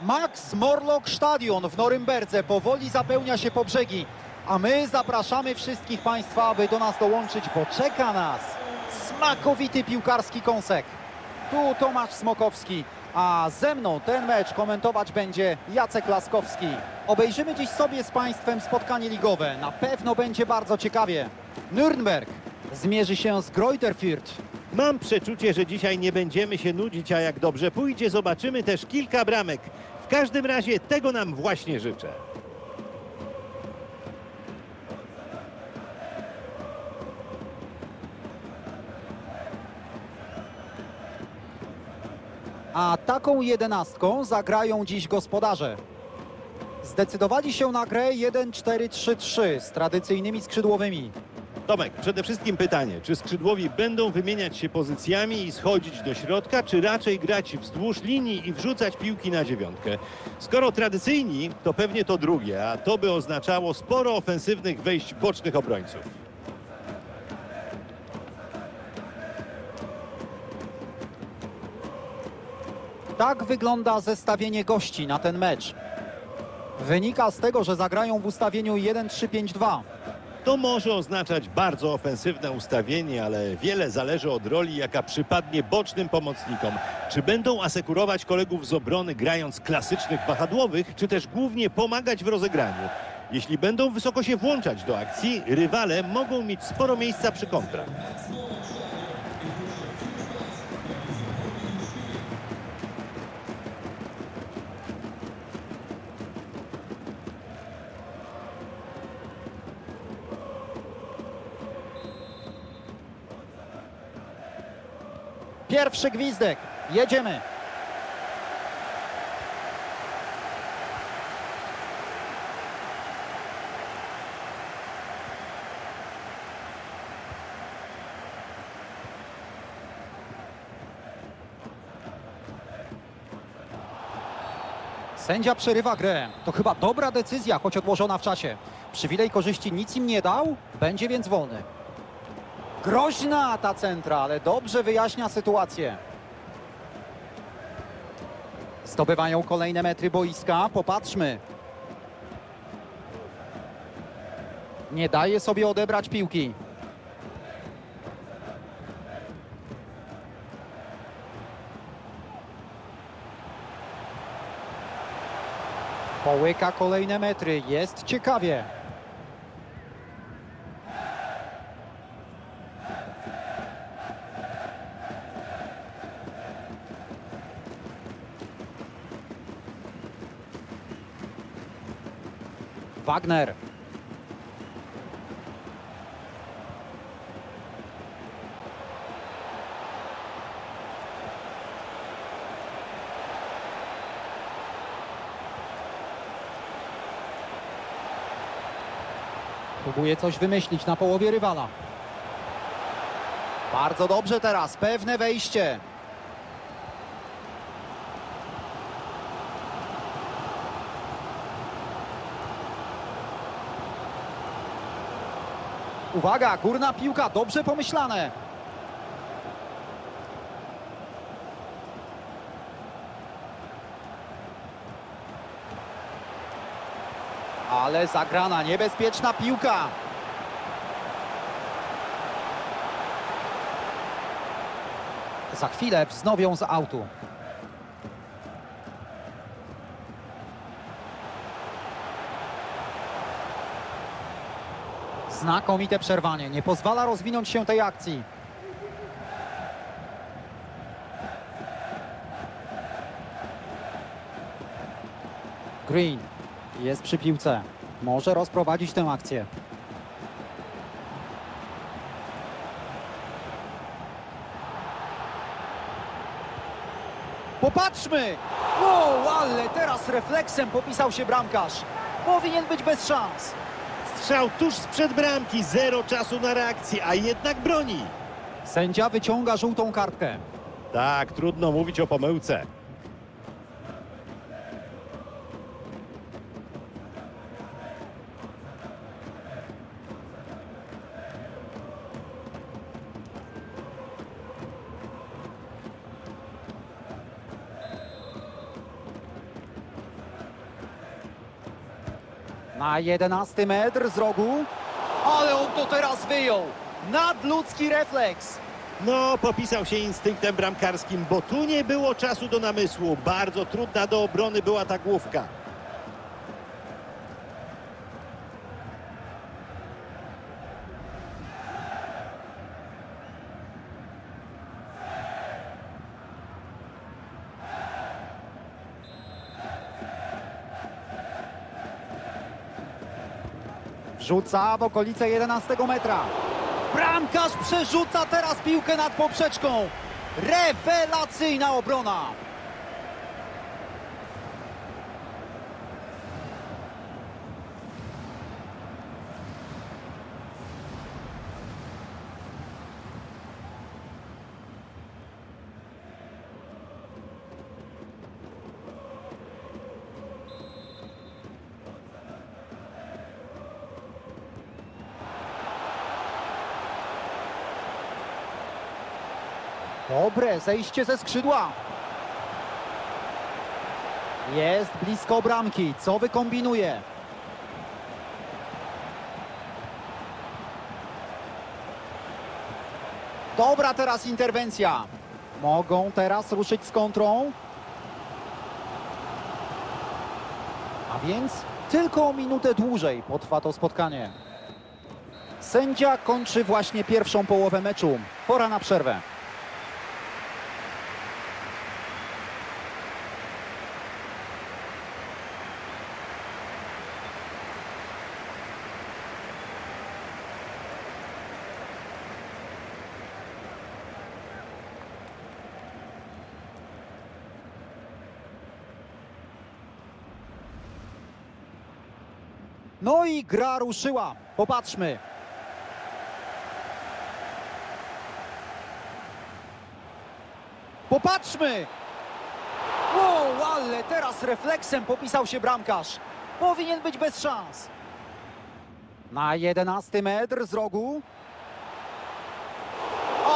Max Morlock Stadion w Norymberdze powoli zapełnia się po brzegi, a my zapraszamy wszystkich Państwa, aby do nas dołączyć, bo czeka nas smakowity piłkarski kąsek. Tu Tomasz Smokowski, a ze mną ten mecz komentować będzie Jacek Laskowski. Obejrzymy dziś sobie z Państwem spotkanie ligowe. Na pewno będzie bardzo ciekawie. Nürnberg zmierzy się z Greuther Fürth. Mam przeczucie, że dzisiaj nie będziemy się nudzić, a jak dobrze pójdzie, zobaczymy też kilka bramek. W każdym razie tego nam właśnie życzę. A taką jedenastką zagrają dziś gospodarze. Zdecydowali się na grę 1-4-3-3 z tradycyjnymi skrzydłowymi. Tomek, przede wszystkim pytanie, czy skrzydłowi będą wymieniać się pozycjami i schodzić do środka, czy raczej grać wzdłuż linii i wrzucać piłki na dziewiątkę? Skoro tradycyjni, to pewnie to drugie, a to by oznaczało sporo ofensywnych wejść bocznych obrońców. Tak wygląda zestawienie gości na ten mecz. Wynika z tego, że zagrają w ustawieniu 1-3-5-2. To może oznaczać bardzo ofensywne ustawienie, ale wiele zależy od roli, jaka przypadnie bocznym pomocnikom. Czy będą asekurować kolegów z obrony grając klasycznych wahadłowych, czy też głównie pomagać w rozegraniu. Jeśli będą wysoko się włączać do akcji, rywale mogą mieć sporo miejsca przy kontrach. Pierwszy gwizdek. Jedziemy. Sędzia przerywa grę. To chyba dobra decyzja, choć odłożona w czasie. Przywilej korzyści nic im nie dał, będzie więc wolny. Groźna ta centra, ale dobrze wyjaśnia sytuację. Zdobywają kolejne metry boiska. Popatrzmy. Nie daje sobie odebrać piłki. Połyka kolejne metry. Jest ciekawie. Wagner. Próbuje coś wymyślić na połowie rywala. Bardzo dobrze teraz, pewne wejście. Uwaga, górna piłka, dobrze pomyślane. Ale zagrana, niebezpieczna piłka. Za chwilę wznowią z autu. Znakomite przerwanie. Nie pozwala rozwinąć się tej akcji. Green jest przy piłce. Może rozprowadzić tę akcję. Popatrzmy! Wow, ale teraz refleksem popisał się bramkarz. Powinien być bez szans. Strzał tuż sprzed bramki, zero czasu na reakcję, a jednak broni. Sędzia wyciąga żółtą kartkę. Tak, trudno mówić o pomyłce. Na 11 metr z rogu. Ale on to teraz wyjął. Nadludzki refleks. No, popisał się instynktem bramkarskim, bo tu nie było czasu do namysłu. Bardzo trudna do obrony była ta główka. Wrzuca w okolice 11 metra. Bramkarz przerzuca teraz piłkę nad poprzeczką. Rewelacyjna obrona. Dobre zejście ze skrzydła. Jest blisko bramki. Co wykombinuje? Dobra teraz interwencja. Mogą teraz ruszyć z kontrą. A więc tylko o minutę dłużej potrwa to spotkanie. Sędzia kończy właśnie pierwszą połowę meczu. Pora na przerwę. No i gra ruszyła. Popatrzmy. Popatrzmy! Wow, ale teraz refleksem popisał się bramkarz. Powinien być bez szans. Na 11 metr z rogu.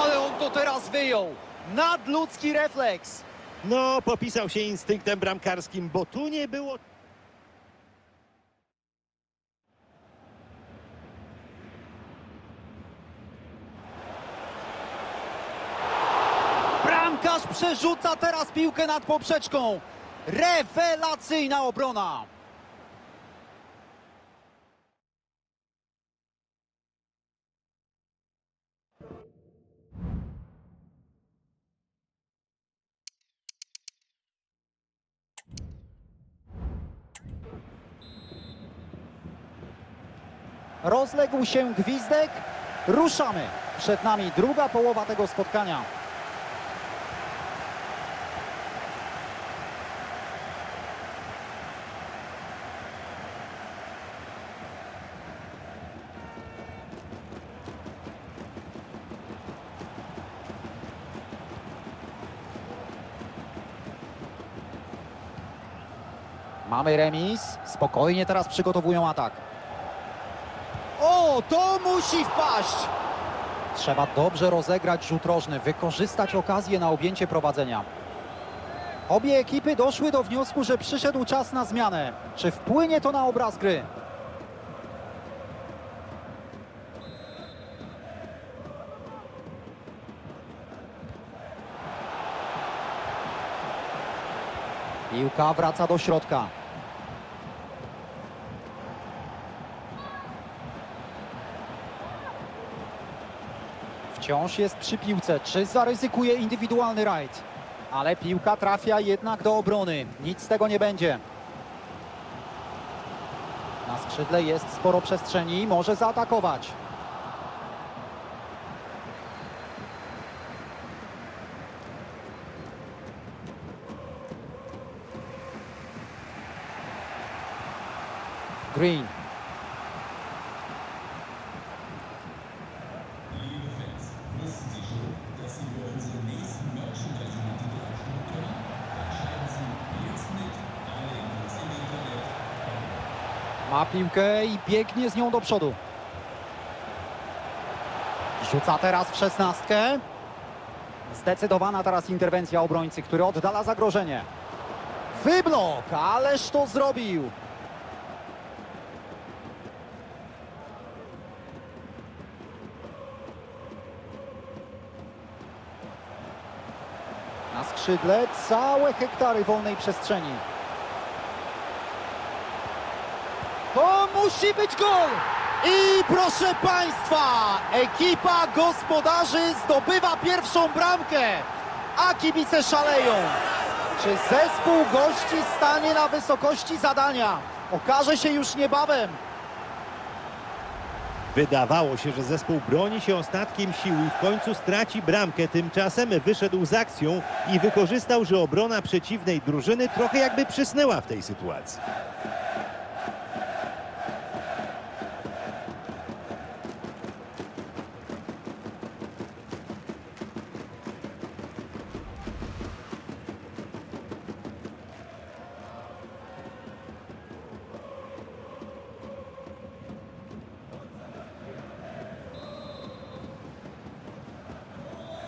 Ale on to teraz wyjął. Nadludzki refleks. No, popisał się instynktem bramkarskim, bo tu nie było Bramkarz przerzuca teraz piłkę nad poprzeczką. Rewelacyjna obrona. Rozległ się gwizdek. Ruszamy. Przed nami druga połowa tego spotkania. Mamy remis. Spokojnie teraz przygotowują atak. O, to musi wpaść! Trzeba dobrze rozegrać rzut rożny, wykorzystać okazję na objęcie prowadzenia. Obie ekipy doszły do wniosku, że przyszedł czas na zmianę. Czy wpłynie to na obraz gry? Piłka wraca do środka. Wciąż jest przy piłce. Czy zaryzykuje indywidualny rajd? Ale piłka trafia jednak do obrony. Nic z tego nie będzie. Na skrzydle jest sporo przestrzeni. Może zaatakować. Green. Ma piłkę i biegnie z nią do przodu. Rzuca teraz w szesnastkę. Zdecydowana teraz interwencja obrońcy, który oddala zagrożenie. Wyblok, ależ to zrobił. Na skrzydle całe hektary wolnej przestrzeni. To musi być gol! I proszę Państwa, ekipa gospodarzy zdobywa pierwszą bramkę, a kibice szaleją. Czy zespół gości stanie na wysokości zadania? Okaże się już niebawem. Wydawało się, że zespół broni się ostatkiem sił i w końcu straci bramkę. Tymczasem wyszedł z akcją i wykorzystał, że obrona przeciwnej drużyny trochę jakby przysnęła w tej sytuacji.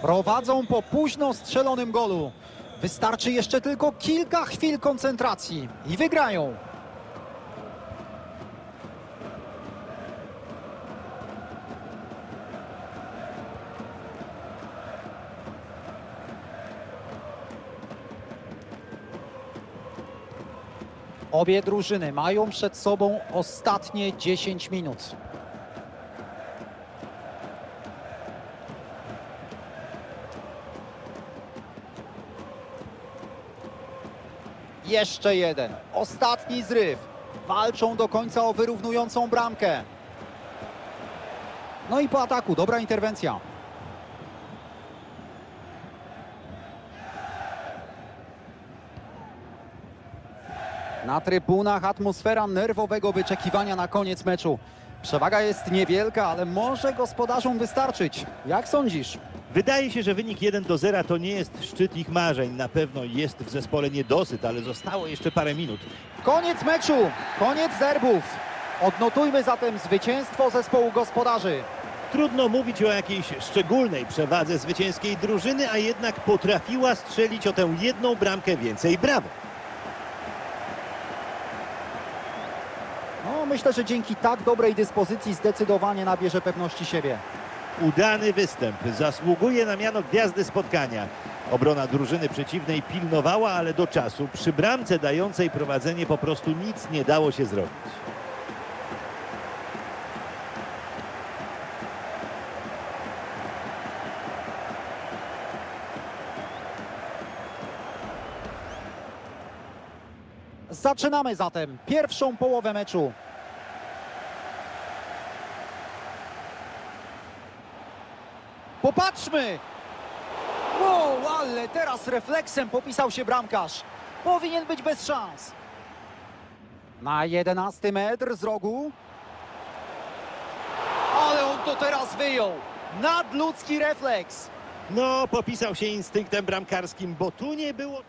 Prowadzą po późno strzelonym golu. Wystarczy jeszcze tylko kilka chwil koncentracji i wygrają. Obie drużyny mają przed sobą ostatnie 10 minut. Jeszcze jeden. Ostatni zryw. Walczą do końca o wyrównującą bramkę. No i po ataku dobra interwencja. Na trybunach atmosfera nerwowego wyczekiwania na koniec meczu. Przewaga jest niewielka, ale może gospodarzom wystarczyć. Jak sądzisz? Wydaje się, że wynik 1 do 0 to nie jest szczyt ich marzeń. Na pewno jest w zespole niedosyt, ale zostało jeszcze parę minut. Koniec meczu, koniec zerbów. Odnotujmy zatem zwycięstwo zespołu gospodarzy. Trudno mówić o jakiejś szczególnej przewadze zwycięskiej drużyny, a jednak potrafiła strzelić o tę jedną bramkę więcej. Brawo! No, myślę, że dzięki tak dobrej dyspozycji zdecydowanie nabierze pewności siebie. Udany występ zasługuje na miano gwiazdy spotkania. Obrona drużyny przeciwnej pilnowała, ale do czasu przy bramce dającej prowadzenie po prostu nic nie dało się zrobić. Zaczynamy zatem pierwszą połowę meczu. Popatrzmy! Wow, ale teraz refleksem popisał się bramkarz. Powinien być bez szans. Na 11 metr z rogu. Ale on to teraz wyjął. Nadludzki refleks. No, popisał się instynktem bramkarskim, bo tu nie było...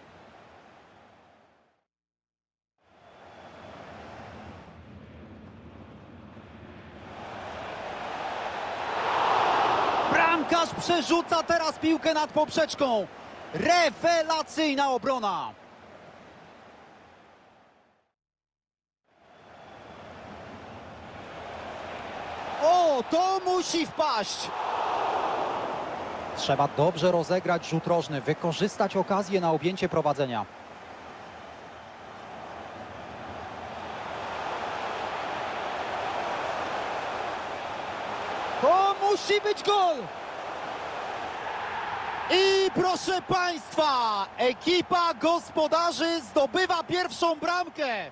Bramkarz przerzuca teraz piłkę nad poprzeczką. Rewelacyjna obrona. O, to musi wpaść. Trzeba dobrze rozegrać rzut rożny, wykorzystać okazję na objęcie prowadzenia. To musi być gol! I proszę Państwa, ekipa gospodarzy zdobywa pierwszą bramkę.